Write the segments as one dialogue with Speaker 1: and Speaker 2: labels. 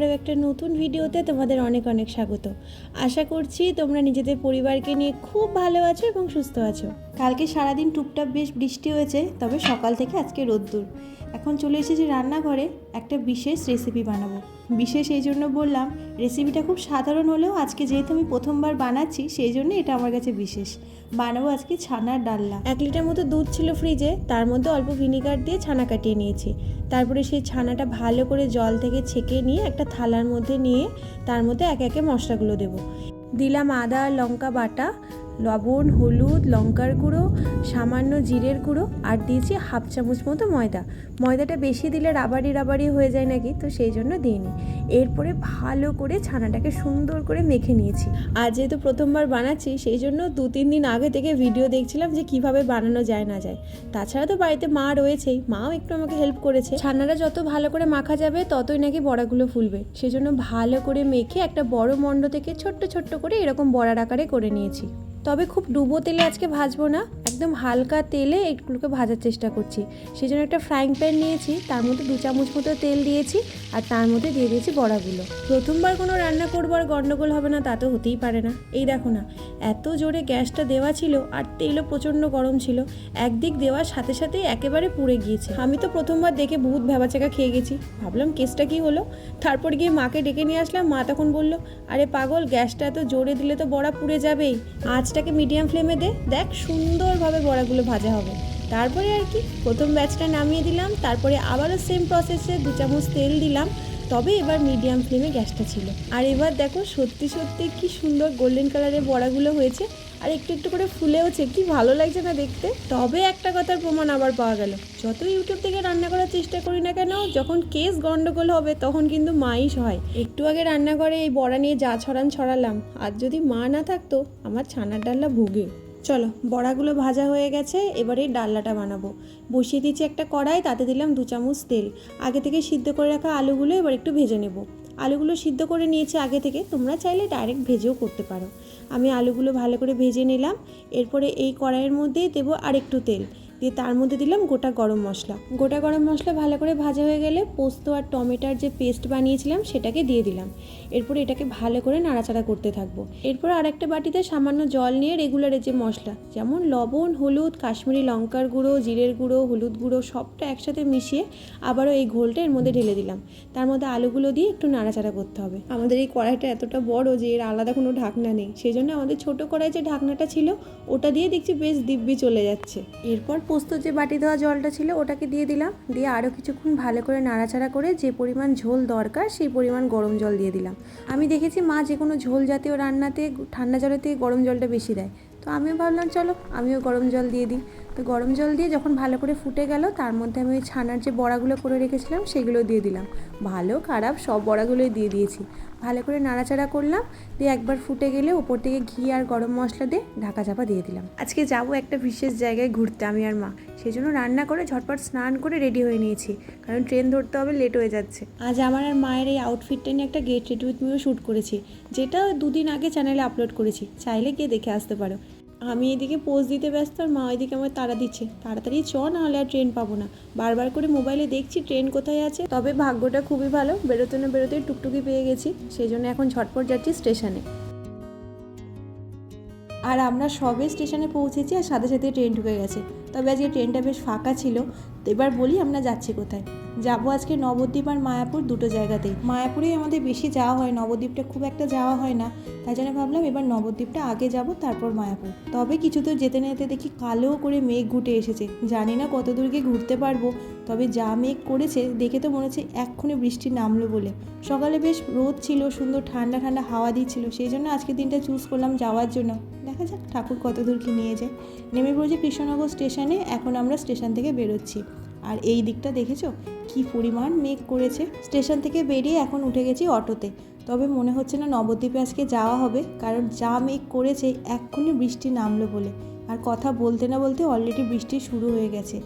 Speaker 1: আরও একটা নতুন ভিডিওতে তোমাদের অনেক অনেক স্বাগত। আশা করছি তোমরা নিজেদের পরিবারকে নিয়ে খুব ভালো আছো এবং সুস্থ আছো। কালকে সারাদিন টুপটাপ বেশ বৃষ্টি হয়েছে, তবে সকাল থেকে আজকে রোদ্দুর। এখন চলে এসেছি রান্নাঘরে একটা বিশেষ রেসিপি বানাবো। বিশেষ এই জন্য বললাম রেসিপিটা খুব সাধারণ হলেও আজকে যেহেতু আমি প্রথমবার বানাচ্ছি, সেই জন্য এটা আমার কাছে বিশেষ। বানাবো আজকে ছানার ডাল্লা এক লিটার মতো দুধ ছিল ফ্রিজে তার মধ্যে অল্প ভিনিগার দিয়ে ছানা কাটিয়ে নিয়েছি। তারপরে সেই ছানাটা ভালো করে জল থেকে ছেঁকে নিয়ে একটা থালার মধ্যে নিয়ে তার মধ্যে একে একে মশলাগুলো দেবো। দিলাম আদা লঙ্কা বাটা লবণ, হলুদ, লঙ্কার গুঁড়ো, সামান্য জিরের গুঁড়ো আর দিয়েছি হাফ চামচ মতো ময়দা। ময়দাটা বেশি দিলে রাবারি রাবারি হয়ে যায় নাকি? তো সেই জন্য দিইনি। এরপরে ভালো করে ছানাটাকে সুন্দর করে মেখে নিয়েছি। আর যেহেতু প্রথমবার বানাচ্ছি, সেই জন্য দু, তিন দিন আগে থেকে ভিডিও দেখছিলাম যে কীভাবে বানানো যায়, না যায়। তাছাড়া তো বাড়িতে মা রয়েছেই, মাও একটু আমাকে হেল্প করেছে। ছানাটা যত ভালো করে মাখা যাবে, ততই নাকি বড়াগুলো ফুলবে। সেজন্য ভালো করে মেখে একটা বড় মণ্ড থেকে ছোট্ট ছোট্ট করে এরকম বড়ার আকারে করে নিয়েছি। তবে খুব ডুবো তেলে আজকে ভাজবো না। একদম হালকা তেলে এগুলোকে ভাজার চেষ্টা করছি। সেই জন্য একটা ফ্রাইং প্যান নিয়েছি, তার মধ্যে দু চামচ মতো তেল দিয়েছি আর তার মধ্যে দিয়ে দিয়েছি বড়াগুলো। প্রথমবার কোনো রান্না করব আর গণ্ডগোল হবে না, তা তো হতেই পারে না। এই দেখো না, এত জোরে গ্যাসটা দেওয়া ছিল আর তেলও প্রচণ্ড গরম ছিল। একদিক দেওয়ার সাথে সাথেই একেবারে পুড়ে গিয়েছে। আমি তো প্রথমবার দেখে বহুত ভেবাচাকা খেয়ে গেছি। ভাবলাম কেসটা কি হলো? তারপর গিয়ে মাকে ডেকে নিয়ে আসলাম, মা তখন বলল, আরে পাগল, গ্যাসটা এত জোরে দিলে তো বড়া পুড়ে যাবেই। আঁচটাকে মিডিয়াম ফ্লেমে দে, দেখ সুন্দরভাবে বড়াগুলো ভাজা হবে। তারপরে আর কি, প্রথম ব্যাচটা নামিয়ে দিলাম, তারপরে আবারও সেম প্রসেসে দু চামচ তেল দিলাম, তবে এবার মিডিয়াম ফ্লেমে গ্যাসটা ছিল। আর এবার দেখো সত্যি সত্যি কি সুন্দর গোল্ডেন কালারের বড়াগুলো হয়েছে আর একটু একটু করে ফুলেওছে, কি ভালো লাগছে না দেখতে। তবে একটা কথার প্রমাণ আবার পাওয়া গেল। যত ইউটিউব থেকে রান্না করার চেষ্টা করি না কেন, যখন কেস গন্ডগোল হবে, তখন কিন্তু মাই হয়। একটু আগে রান্নাঘরে এই বড়া নিয়ে যা ছড়ান ছড়ালাম। আর যদি মা না থাকতো, আমার ছানার ডাল্লা ভুগে। চলো, বড়াগুলো ভাজা হয়ে গেছে, এবারে ডাল্লাটা বানাবো। বসিয়ে দিচ্ছি একটা কড়াই, তাতে দিলাম দু চামচ তেল। আগে থেকে সিদ্ধ করে রাখা আলুগুলো এবার একটু ভেজে নেব। আলুগুলো সিদ্ধ করে নিয়েছি আগে থেকে, তোমরা চাইলে ডাইরেক্ট ভেজেও করতে পারো। আমি আলুগুলো ভালো করে ভেজে নিলাম। এরপরে এই কড়াইয়ের মধ্যেই দেবো আরেকটু তেল। দিয়ে তার মধ্যে দিলাম গোটা গরম মশলা। গোটা গরম মশলা ভালো করে ভাজা হয়ে গেলে পোস্ত আর টমেটোর যে পেস্ট বানিয়েছিলাম সেটাকে দিয়ে দিলাম। এরপর এটাকে ভালো করে নাড়াচাড়া করতে থাকব। এরপর আরেকটা বাটিতে সামান্য জল নিয়ে রেগুলারের যে মশলা যেমন লবণ হলুদ কাশ্মীরি লঙ্কার গুঁড়ো জিরের গুঁড়ো হলুদ গুঁড়ো সবটা একসাথে মিশিয়ে আবারও এই ঘোলটা এর মধ্যে ঢেলে দিলাম। তার মধ্যে আলুগুলো দিয়ে একটু নাড়াচাড়া করতে হবে। আমাদের এই কড়াইটা এতটা বড় যে এর আলাদা কোনো ঢাকনা নেই। সেই জন্য আমাদের ছোট কড়াই যে ঢাকনাটা ছিল ওটা দিয়ে দেখছি বেশ দিব্যি চলে যাচ্ছে। এরপর পোস্ত যে বাটি দেওয়া জলটা ছিল ওটাকে দিয়ে দিলাম। দিয়ে আরও কিছুক্ষণ ভালো করে নাড়াচাড়া করে যে পরিমাণ ঝোল দরকার সেই পরিমাণ গরম জল দিয়ে দিলাম। আমি দেখেছি মা যে কোনো ঝোল জাতীয় রান্নাতে ঠান্ডা জলেতে গরম জলটা বেশি দেয়। তো আমিও ভাবলাম, চলো আমিও গরম জল দিয়ে দিই। তো গরম জল দিয়ে যখন ভালো করে ফুটে গেল, তার মধ্যে আমি ওই ছানার যে বড়াগুলো করে রেখেছিলাম, সেগুলো দিয়ে দিলাম। ভালো, খারাপ, সব বড়াগুলোই দিয়ে দিয়েছি। ভালো করে নাড়াচাড়া করলাম, দিয়ে একবার ফুটে গেলে ওপর থেকে ঘি আর গরম মশলা দিয়ে ঢাকা চাপা দিয়ে দিলাম। আজকে যাব একটা বিশেষ জায়গায় ঘুরতে, আমি আর মা। সেই জন্য রান্না করে ঝটপট স্নান করে রেডি হয়ে নিয়েছি, কারণ ট্রেন ধরতে হবে লেট হয়ে যাচ্ছে। আজ আমার আর মায়ের এই আউটফিটটা নিয়ে একটা get ready with Mio shoot করেছি, যেটা দুদিন আগে চ্যানেলে আপলোড করেছি। চাইলে গিয়ে দেখে আসতে পারো। আমি এদিকে পোজ দিতে ব্যস্ত আর মা ওইদিকে আমার তাড়া দিচ্ছে। তাড়াতাড়ি চ না হলে আর ট্রেন পাবো না। বারবার করে মোবাইলে দেখছি ট্রেন কোথায় আছে। তবে ভাগ্যটা খুবই ভালো বেরোতে না বেরোতে টুকটুকি পেয়ে গেছি সেই জন্য এখন ঝটপট যাচ্ছি স্টেশনে আর আমরা সবে স্টেশনে পৌঁছেছি আর সাথে সাথে ট্রেন ঢুকে গেছে। তবে আজকে ট্রেনটা বেশ ফাঁকা ছিল তো এবার বলি আমরা যাচ্ছি কোথায়? যাব আজকে নবদ্বীপ আর মায়াপুর দুটো জায়গাতেই। মায়াপুরেই আমাদের বেশি যাওয়া হয়, নবদ্বীপটা খুব একটা যাওয়া হয় না। তাই জন্য ভাবলাম এবার নবদ্বীপটা আগে যাব, তারপর মায়াপুর। তবে কিছু তো যেতে না যেতে দেখি কালো করে মেঘ ঘুটে এসেছে। জানি না কত দূর গিয়ে ঘুরতে পারব, তবে যা মেঘ করেছে দেখে তো মনে হচ্ছে এক্ষুনি বৃষ্টি নামলো বলে। সকালে বেশ রোদ ছিল, সুন্দর ঠান্ডা ঠান্ডা হাওয়া দিচ্ছিল, সেই জন্য আজকে দিনটা চুজ করলাম যাওয়ার জন্য। দেখা যাক ঠাকুর কত দূর কি নিয়ে যায়। নেমে পড়েছে কৃষ্ণনগর স্টেশনে, এখন আমরা স্টেশন থেকে বেরোচ্ছি। আর এই দিকটা দেখেছ? কি পরিমাণ মেঘ করেছে। স্টেশন থেকে বেরিয়ে এখন উঠে গেছি অটোতে। তবে মনে হচ্ছে না নবদ্বীপে আজকে যাওয়া হবে, কারণ যা মেঘ করেছে এক্ষুনি বৃষ্টি নামলো বলে। আর কথা বলতে না বলতে অলরেডি বৃষ্টি শুরু হয়ে গেছে।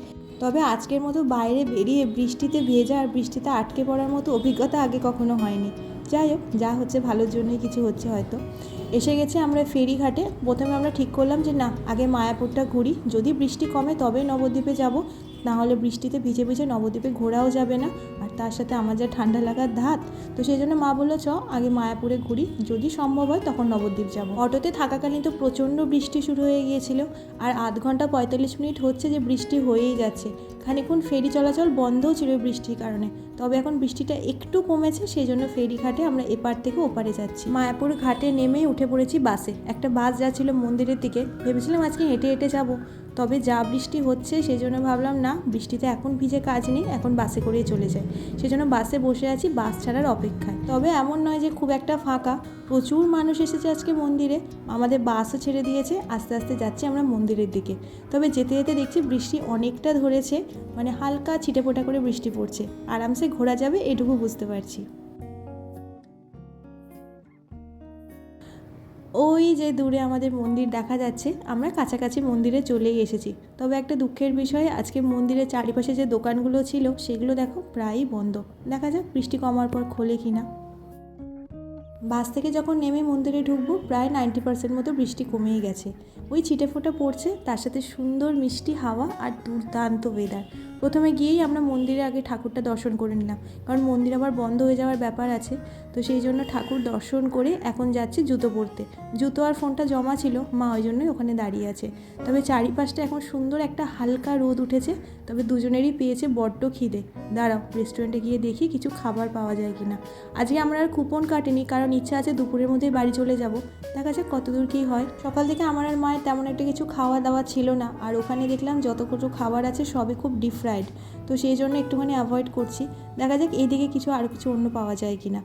Speaker 1: তবে আজকের মতো বাইরে বেরিয়ে বৃষ্টিতে ভেজা আর বৃষ্টিতে আটকে পড়ার মতো অভিজ্ঞতা আগে কখনো হয়নি। যাই হোক, যা হচ্ছে ভালোর জন্যই কিছু হচ্ছে হয়তো। এসে গেছে আমরা ফেরিঘাটে। প্রথমে আমরা ঠিক করলাম যে, না, আগে মায়াপুরটা ঘুরি। যদি বৃষ্টি কমে তবে নবদ্বীপে যাব। না হলে বৃষ্টিতে ভিজে ভিজে নবদ্বীপে ঘোরাও যাবে না। তার সাথে আমার যা ঠান্ডা লাগার ধাত, তো সেই জন্য মা বলল, চ, আগে মায়াপুরে ঘুরি। যদি সম্ভব হয়, তখন নবদ্বীপ যাব। অটোতে থাকাকালীন তো প্রচণ্ড বৃষ্টি শুরু হয়ে গিয়েছিল। আর আধ ঘণ্টা পঁয়তাল্লিশ মিনিট হচ্ছে যে বৃষ্টি হয়েই যাচ্ছে। খানিক্ষণ ফেরি চলাচল বন্ধও ছিল বৃষ্টির কারণে। তবে এখন বৃষ্টিটা একটু কমেছে, সেই জন্য ফেরি ঘাটে আমরা এপার থেকে ওপারে যাচ্ছি। মায়াপুর ঘাটে নেমে উঠে পড়েছি বাসে। একটা বাস যাচ্ছিল মন্দিরের দিকে। ভেবেছিলাম আজকে হেঁটে হেঁটে যাব। তবে যা বৃষ্টি হচ্ছে সেই জন্য ভাবলাম, না, বৃষ্টিতে এখন ভিজে কাজ নেই, এখন বাসে করেই চলে যায় সেই জন্য বাসে বসে আছি বাস ছাড়ার অপেক্ষায়। তবে এমন নয় যে খুব একটা ফাঁকা। প্রচুর মানুষ এসেছে আজকে মন্দিরে। আমাদের বাসও ছেড়ে দিয়েছে, আস্তে আস্তে যাচ্ছি আমরা মন্দিরের দিকে। তবে যেতে যেতে দেখছি বৃষ্টি অনেকটা ধরেছে মানে হালকা ছিটেফোঁটা করে বৃষ্টি পড়ছে। আরামসে ঘোরা যাবে, এটুকু বুঝতে পারছি। ওই যে দূরে আমাদের মন্দির দেখা যাচ্ছে, আমরা কাছাকাছি মন্দিরে চলেই এসেছি। তবে একটা দুঃখের বিষয়, আজকে মন্দিরের চারিপাশে যে দোকানগুলো ছিল, সেগুলো দেখো প্রায়ই বন্ধ। দেখা যাক বৃষ্টি কমার পর খোলে কি না বাস থেকে যখন নেমে মন্দিরে ঢুকবো, প্রায় নাইনটি পার্সেন্ট মতো বৃষ্টি কমেই গেছে। ওই ছিটে ফোঁটা পড়ছে, তার সাথে সুন্দর মিষ্টি হাওয়া আর দুর্দান্ত ওয়েদার প্রথমে গিয়েই আমরা মন্দিরে আগে ঠাকুরটা দর্শন করে নিলাম। কারণ মন্দির আবার বন্ধ হয়ে যাওয়ার ব্যাপার আছে। তো সেই জন্য ঠাকুর দর্শন করে এখন যাচ্ছি জুতো পরতে। জুতো আর ফোনটা জমা ছিল, মা ওই জন্যই ওখানে দাঁড়িয়ে আছে। তবে চারিপাশটা এখন সুন্দর একটা হালকা রোদ উঠেছে। তবে দুজনেরই পেয়েছে বড্ড খিদে। দাঁড়াও রেস্টুরেন্টে গিয়ে দেখি কিছু খাবার পাওয়া যায় কিনা। আজকে আমরা আর কুপন কাটিনি, কারণ ইচ্ছা আছে দুপুরের মধ্যেই বাড়ি চলে যাব। দেখা যাক কতদূর কী হয়। সকাল থেকে আমার আর মায়ের তেমন একটা কিছু খাওয়া দাওয়া ছিল না। আর ওখানে দেখলাম যত কিছু খাবার আছে সবই খুব ডিপ ফ্রাইড তো সেই জন্য একটুখানি অ্যাভয়েড করছি। দেখা যাক এইদিকে কিছু আরও কিছু অন্য পাওয়া যায় কিনা।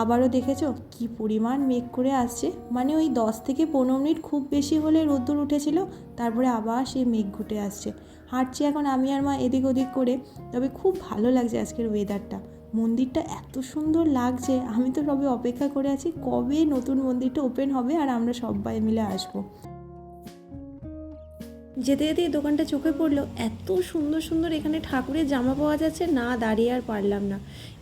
Speaker 1: আবারও দেখেছ কি পরিমাণ মেঘ করে আসছে। মানে ওই দশ থেকে পনেরো মিনিট খুব বেশি হলে রোদ্দুর উঠেছিল, তারপরে আবার সেই মেঘ ঘুটে আসছে। হাঁটছি এখন আমি আর মা এদিক ওদিক করে, তবে খুব ভালো লাগছে আজকের ওয়েদারটা মন্দিরটা এত সুন্দর লাগছে, আমি তো সবে অপেক্ষা করে আছি কবে নতুন মন্দিরটা ওপেন হবে আর আমরা সবাই মিলে আসব। যেতে যেতে এই দোকানটা চোখে পড়ল। এত সুন্দর সুন্দর এখানে ঠাকুরের জামা পাওয়া যাচ্ছে, না দাঁড়িয়ে আর পারলাম না।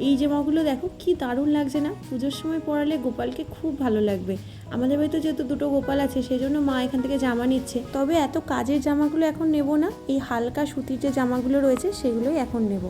Speaker 1: এই জামাগুলো দেখো, কি দারুণ লাগছে না? পুজোর সময় পরালে গোপালকে খুব ভালো লাগবে। আমাদের বাড়িতে যেহেতু দুটো গোপাল আছে সেই জন্য মা এখান থেকে জামা নিচ্ছে। তবে এত কাজের জামাগুলো এখন নেব না। এই হালকা সুতির যে জামাগুলো রয়েছে, সেগুলোই এখন নেব।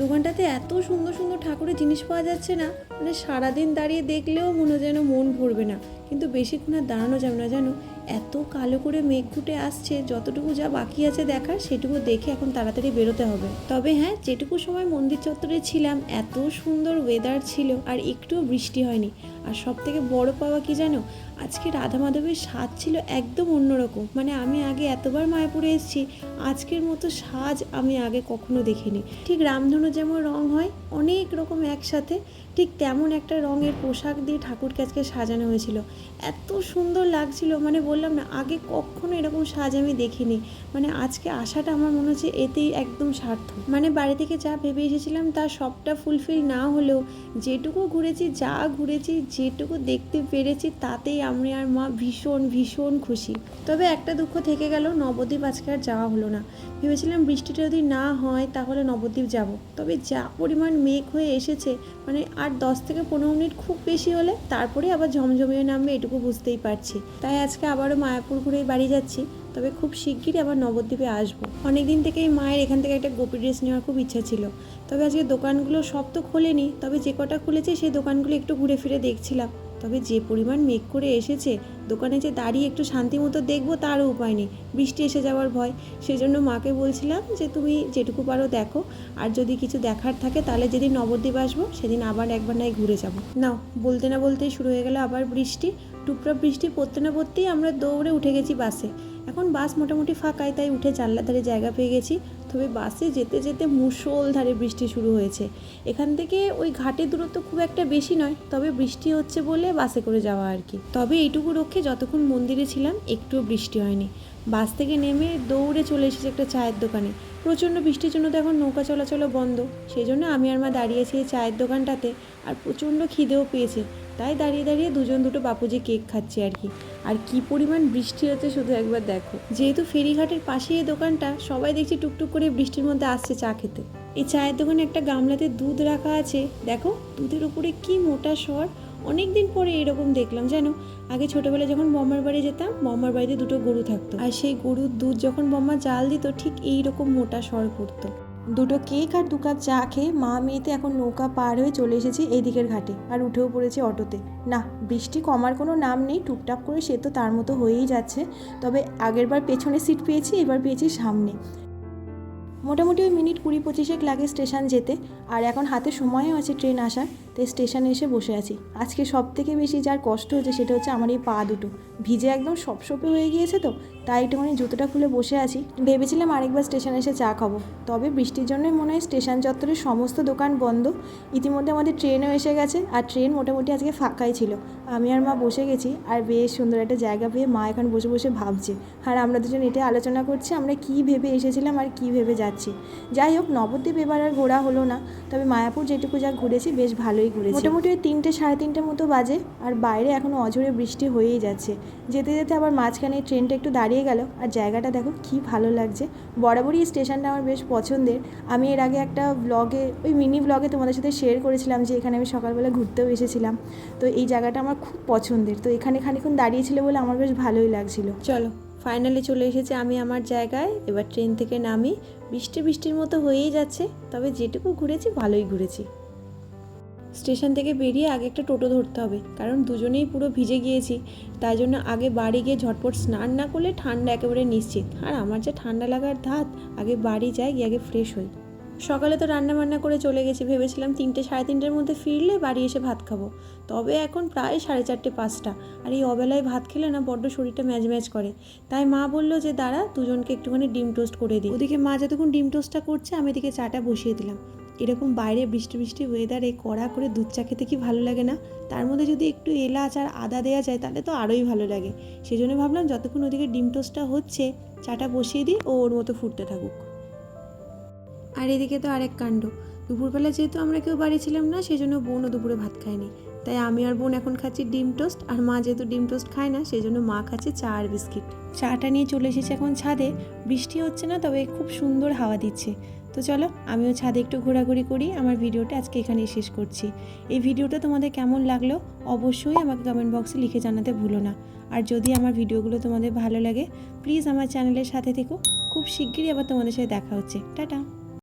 Speaker 1: দোকানটাতে এত সুন্দর সুন্দর ঠাকুরের জিনিস পাওয়া যাচ্ছে না। মানে সারাদিন দাঁড়িয়ে দেখলেও মনে যেন মন ভরবে না। কিন্তু বেশিক্ষণ আর দাঁড়ানো যাবে না, জানো? এত কালো করে মেঘ ঘুটে আসছে, যতটুকু যা বাকি আছে দেখার, সেটুকু দেখে এখন তাড়াতাড়ি বেরোতে হবে। তবে হ্যাঁ যেটুকু সময় মন্দির চত্বরে ছিলাম, এত সুন্দর ওয়েদার ছিল আর একটুও বৃষ্টি হয়নি। আর সব থেকে বড় পাওয়া কি জানো? আজকে রাধা মাধবের স্বাদ ছিল একদম অন্যরকম। মানে আমি আগে এতবার মায়াপুরে এসেছি, আজকের মতো সাজ আমি আগে কখনো দেখিনি। ঠিক রামধনু যেমন রং হয়, অনেক রকম একসাথে। ঠিক তেমন একটা রঙের পোশাক দিয়ে ঠাকুরকে আজকে সাজানো হয়েছিল। এত সুন্দর লাগছিল মানে বললাম না, আগে কখনো এরকম সাজ আমি দেখিনি। মানে আজকে আসাটা আমার মনে হচ্ছে এতেই একদম সার্থক। মানে বাড়ি থেকে যা ভেবে এসেছিলাম তা সবটা ফুলফিল না হলেও যেটুকু ঘুরেছি, যা ঘুরেছি, যেটুকু দেখতে পেরেছি, তাতেই আমি আর মা ভীষণ ভীষণ খুশি। তবে একটা দুঃখ থেকে গেল, নবদ্বীপ আজকে আর যাওয়া হলো না। ভেবেছিলাম বৃষ্টিটা যদি না হয়, তাহলে নবদ্বীপ যাব। তবে যা পরিমাণ মেঘ হয়ে এসেছে মানে আর দশ থেকে পনেরো মিনিট খুব বেশি হলে তারপরে আবার ঝমঝমিয়ে নামবে এটুকু বুঝতেই পারছি। তাই আজকে আবারও মায়াপুর ঘুরেই বাড়ি যাচ্ছি। তবে খুব শিগগিরই আবার নবদ্বীপে আসব। অনেক দিন থেকেই মায়ের এখান থেকে একটা গোপী ড্রেস নেওয়ার খুব ইচ্ছা ছিল। তবে আজকে দোকানগুলো সব তো খোলেনি, তবে যে কটা খুলেছে সেই দোকানগুলো একটু ঘুরে ফিরে দেখছিলাম। তবে যে পরিমাণ মেঘ করে এসেছে, দোকানে যে দাঁড়িয়ে একটু শান্তি মতো দেখব তারও উপায় নেই। বৃষ্টি এসে যাওয়ার ভয়। সেই জন্য মাকে বলছিলাম যে, তুমি যেটুকু পারো দেখো। আর যদি কিছু দেখার থাকে, তাহলে যেদিন নবদ্বীপ আসব, সেদিন আবার একবার নাই ঘুরে যাব। না বলতে না বলতেই শুরু হয়ে গেল আবার বৃষ্টি। টুকরা বৃষ্টি পড়তে না পড়তেই আমরা দৌড়ে উঠে গেছি বাসে। এখন বাস মোটামুটি ফাঁকায় তাই উঠে জানলা ধারে জায়গা পেয়ে গেছি। তবে বাসে যেতে যেতে মুষলধারে বৃষ্টি শুরু হয়েছে। এখান থেকে ওই ঘাটের দূরত্ব খুব একটা বেশি নয়, তবে বৃষ্টি হচ্ছে বলে বাসে করে যাওয়া আর কি। তবে এইটুকু রক্ষে যতক্ষণ মন্দিরে ছিলাম, একটুও বৃষ্টি হয়নি। বাস থেকে নেমে দৌড়ে চলে এসেছে একটা চায়ের দোকানে। প্রচণ্ড বৃষ্টির জন্য তো এখন নৌকা চলাচলও বন্ধ। সেই জন্য আমি আর মা দাঁড়িয়েছি এই চায়ের দোকানটাতে, আর প্রচণ্ড খিদেও পেয়েছে। তাই দাঁড়িয়ে দাঁড়িয়ে দুজন দুটো বাপুজি কেক খাচ্ছে আর কি। আর কি পরিমাণ বৃষ্টি হচ্ছে শুধু একবার দেখো। যেহেতু ফেরিঘাটের পাশে এই দোকানটা, সবাই দেখছি টুকটুক করে বৃষ্টির মধ্যে আসছে চা খেতে। এই চায়ের দোকানে একটা গামলাতে দুধ রাখা আছে। দেখো, দুধের উপরে কি মোটা স্বর। অনেক দিন পরে এরকম দেখলাম, জানো? আগে ছোটোবেলায় যখন বম্মার বাড়ি যেতাম, বম্মার বাড়িতে দুটো গরু থাকতো। আর সেই গরুর দুধ যখন বম্মা জাল দিত, ঠিক এই রকম মোটা সর পড়তো। দুটো কেক আর দু কাপ চা খেয়ে মা মেয়েতে এখন নৌকা পার হয়ে চলে এসেছি এই দিকের ঘাটে আর উঠেও পড়েছে অটোতে। না, বৃষ্টি কমার কোনো নাম নেই টুকটাক করে সে তো তার মতো হয়েই যাচ্ছে। তবে আগেরবার পেছনে সিট পেয়েছি, এবার পেয়েছি সামনে। মোটামুটি ওই মিনিট কুড়ি পঁচিশেক লাগে স্টেশন যেতে, আর এখন হাতে সময়ও আছে ট্রেন আসার। তাই স্টেশনে এসে বসে আছি। আজকে সব থেকে বেশি যার কষ্ট হচ্ছে সেটা হচ্ছে আমার এই পা দুটো। ভিজে একদম সপসপে হয়ে গিয়েছে তো, তাই একটুখানি জুতোটা খুলে বসে আছি। ভেবেছিলাম আরেকবার স্টেশনে এসে চা খাব। তবে বৃষ্টির জন্যই মনে হয় স্টেশন চত্বরের সমস্ত দোকান বন্ধ। ইতিমধ্যে আমাদের ট্রেনও এসে গেছে, আর ট্রেন মোটামুটি আজকে ফাঁকাই ছিল। আমি আর মা বসে গেছি, আর বেশ সুন্দর একটা জায়গা পেয়ে মা এখন বসে বসে ভাবছে। আর আমরা দুজন এটা আলোচনা করছি, আমরা কী ভেবে এসেছিলাম আর কী ভেবে যাচ্ছি। যাই হোক, নবদ্বীপ এবার আর ঘোরা হলো না। তবে মায়াপুর যেটুকু যা ঘুরেছি, বেশ ভালোই ঘুরেছি। মোটামুটি ওই তিনটে সাড়ে তিনটে মতো বাজে আর বাইরে এখনও অঝরে বৃষ্টি হয়েই যাচ্ছে। যেতে যেতে আবার মাঝখানে ট্রেনটা একটু দাঁড়িয়ে গেল আর জায়গাটা দেখো কি ভালো লাগছে। বরাবরই স্টেশনটা আমার বেশ পছন্দের। আমি এর আগে একটা ব্লগে ওই মিনি ব্লগে তোমাদের সাথে শেয়ার করেছিলাম যে এখানে আমি সকালবেলা ঘুরতেও এসেছিলাম। তো এই জায়গাটা আমার খুব পছন্দের। তো এখানে খানিক্ষণ দাঁড়িয়েছিল বলে আমার বেশ ভালোই লাগছিল। চলো ফাইনালি চলে এসেছে আমি আমার জায়গায়। এবার ট্রেন থেকে নামি বৃষ্টি বৃষ্টির মতো হয়েই যাচ্ছে। তবে যেটুকু ঘুরেছি ভালোই ঘুরেছি। স্টেশন থেকে বেরিয়ে আগে একটা টোটো ধরতে হবে। কারণ দুজনেই পুরো ভিজে গিয়েছি, তাই জন্য আগে বাড়ি গিয়ে ঝটপট স্নান না করলে ঠান্ডা একেবারে নিশ্চিত। আর আমার যে ঠান্ডা লাগার ধাত, আগে বাড়ি যাই, গিয়ে আগে ফ্রেশ হই। সকালে তো রান্না বান্না করে চলে গেছি, ভেবেছিলাম তিনটে সাড়ে তিনটের মধ্যে ফিরলে বাড়ি এসে ভাত খাব। তবে এখন প্রায় সাড়ে চারটে পাঁচটা। আর এই অবেলায় ভাত খেলে না বড্ড শরীরটা ম্যাজ ম্যাজ করে। তাই মা বলল যে, দাঁড়া, দুজনকে একটুখানি ডিম টোস্ট করে দিই। ওদিকে মা যতক্ষণ ডিম টোস্টটা করছে, আমি এদিকে চাটা বসিয়ে দিলাম। এরকম বাইরে বৃষ্টি বৃষ্টি ওয়েদারে কড়া করে দুধ চা খেতে কি ভালো লাগে না? তার মধ্যে যদি একটু এলাচ আর আদা দেওয়া যায়, তাহলে তো আরোই ভালো লাগে। সেই জন্য ভাবলাম যতক্ষণ ওদিকে ডিম টোস্টটা হচ্ছে, চাটা বসিয়ে দিই, ও ওর মতো ফুটতে থাকুক। আর এদিকে তো আরেক কাণ্ড। দুপুরবেলা যেহেতু আমরা কেউ বাড়ি ছিলাম না সেই জন্য বোনও দুপুরে ভাত খায়নি। তাই আমি আর বোন এখন খাচ্ছি ডিম টোস্ট আর মা যেহেতু ডিম টোস্ট খায় না সেই জন্য মা খাচ্ছে চা আর বিস্কিট। চাটা নিয়ে চলে এসেছে এখন ছাদে। বৃষ্টি হচ্ছে না, তবে খুব সুন্দর হাওয়া দিচ্ছে। তো চলো, আমিও ছাদে একটু ঘোরাঘুরি করি, আমার ভিডিওটা আজকে এখানেই শেষ করছি। এই ভিডিওটা তোমাদের কেমন লাগল অবশ্যই আমাকে কমেন্ট বক্সে লিখে জানাতে ভুলো না। আর যদি আমার ভিডিওগুলো তোমাদের ভালো লাগে প্লিজ আমার চ্যানেলের সাথে থেকো। খুব শিগগিরই আবার তোমাদের সাথে দেখা হচ্ছে। টাটা!